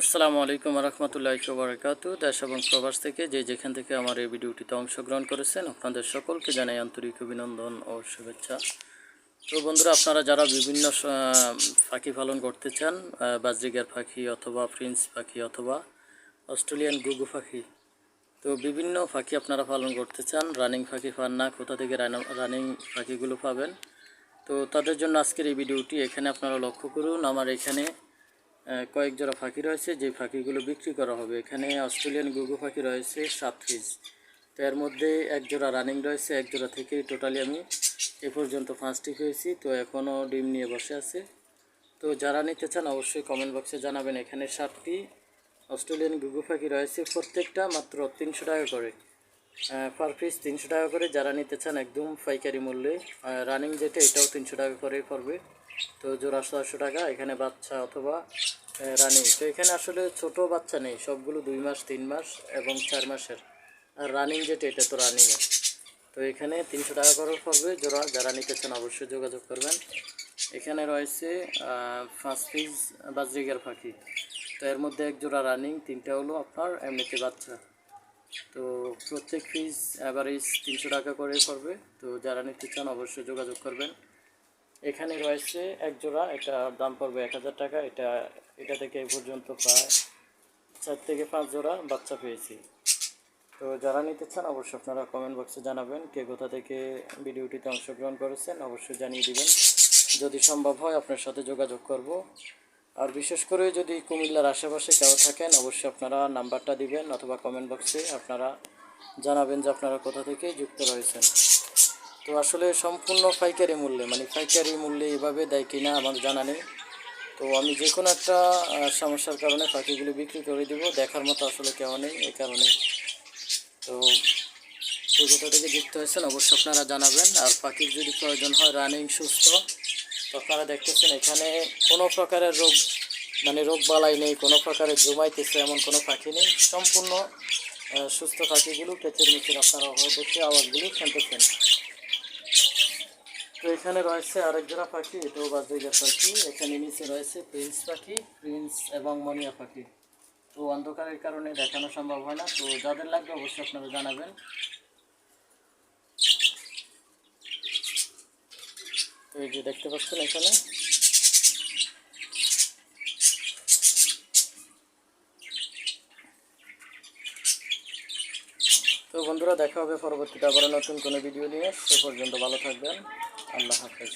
আসসালামু আলাইকুম রহমতুল্লাহ বরকাতু দেশ এবং প্রবাস থেকে যে যেখান থেকে আমার এই ভিডিওটিতে অংশগ্রহণ করেছেন, আপনাদের সকলকে জানাই আন্তরিক অভিনন্দন ও শুভেচ্ছা। তো বন্ধুরা, আপনারা যারা বিভিন্ন পাখি পালন করতে চান বাজরিগার পাখি অথবা প্রিন্স পাখি অথবা অস্ট্রেলিয়ান গুগু পাখি তো বিভিন্ন পাখি আপনারা পালন করতে চান, রানিং পাখি পান না, কোথা থেকে রানিং পাখিগুলো পাবেন, তো তাদের জন্য আজকের এই ভিডিওটি এখানে আপনারা লক্ষ্য করুন। আমার এখানে কয়েক জোড়া পাখি রয়েছে, যে পাখিগুলো বিক্রি করা হবে। এখানে অস্ট্রেলিয়ান গুগু পাখি রয়েছে, সাত পিস। তো এর মধ্যে এক জোড়া রানিং রয়েছে, এক জোড়া থেকে টোটালি আমি এ পর্যন্ত পাঁচটি পেয়েছি। তো এখনও ডিম নিয়ে বসে আছে। তো যারা নিতে চান অবশ্যই কমেন্ট বক্সে জানাবেন। এখানে সাতটি অস্ট্রেলিয়ান গুগু পাখি রয়েছে, প্রত্যেকটা মাত্র তিনশো টাকা করে। পার পিস তিনশো টাকা করে যারা নিতে চান একদম পাইকারি মূল্যে। রানিং যেটা, এটাও তিনশো টাকা করে পড়বে। তো জোড়া ছশো টাকা, এখানে বাচ্চা অথবা রানিং তো এখানে আসলে ছোট বাচ্চা নেই, সবগুলো দুই মাস, তিন মাস এবং চার মাসের। আর রানিং যেটা, এটা তো রানিংয়ে তো এখানে তিনশো টাকা করে পড়বে জোড়া, যারা নিতে চান অবশ্যই যোগাযোগ করবেন। এখানে রয়েছে পাঁচ পিস বাজরিগার পাখি। তো এর মধ্যে এক জোড়া রানিং তিনটা হলো আপনার, এমনিতে বাচ্চা। তো প্রত্যেক পিস অ্যাভারেজ তিনশো টাকা করে পড়বে। তো যারা নিতে চান অবশ্যই যোগাযোগ করবেন। এখানে রয়েছে এক জোড়া, এটা দাম পড়বে এক হাজার টাকা। এটা এটা থেকে পর্যন্ত প্রায় চার থেকে পাঁচ জোড়া বাচ্চা পেয়েছি। তো যারা নিতে চান অবশ্যই আপনারা কমেন্ট বক্সে জানাবেন কে কোথা থেকে ভিডিওটিতে অংশগ্রহণ করেছেন। অবশ্যই জানিয়ে দিবেন। যদি সম্ভব হয় আপনার সাথে যোগাযোগ করব। আর বিশেষ করে যদি কুমিল্লার আশেপাশে কেউ থাকেন, অবশ্যই আপনারা নাম্বারটা দিবেন অথবা কমেন্ট বক্সে আপনারা জানাবেন যে আপনারা কোথা থেকে যুক্ত রয়েছেন। তো আসলে সম্পূর্ণ পাইকারি মূল্যে মানে পাইকারি মূল্যে এভাবে দেয় কি না আমার জানা নেই। তো আমি যে কোনো একটা সমস্যার কারণে পাখিগুলো বিক্রি করে দিব, দেখার মতো আসলে কেউ নেই এই কারণে। তো কোথা থেকে যুক্ত হয়েছেন অবশ্যই আপনারা জানাবেন। আর পাখির যদি প্রয়োজন হয় রানিং সুস্থ তো আপনারা দেখতেছেন এখানে কোনো প্রকারের রোগ মানে রোগ বালাই নেই, কোনো প্রকারের জমাইতেছে এমন কোনো পাখি নেই। সম্পূর্ণ সুস্থ পাখিগুলো পেটের মিচের আপনারা হয়তো আওয়াজগুলো শুনতেছেন। তো এখানে রয়েছে আরেক জোড়া পাখি, এটাও বাজরিগার পাখি। এখানে নিচে রয়েছে প্রিন্স পাখি, প্রিন্স এবং মনিয়া পাখি। তো অন্ধকারের কারণে দেখানো সম্ভব হয় না। তো যাদের লাগবে অবশ্যই আপনারা জানাবেন। এই যে দেখতে পাচ্ছেন এখানে? তো বন্ধুরা, দেখা হবে পরবর্তীতে আবার নতুন কোনো ভিডিও নিয়ে। সে পর্যন্ত ভালো থাকবেন। আল্লাহ হাফেজ।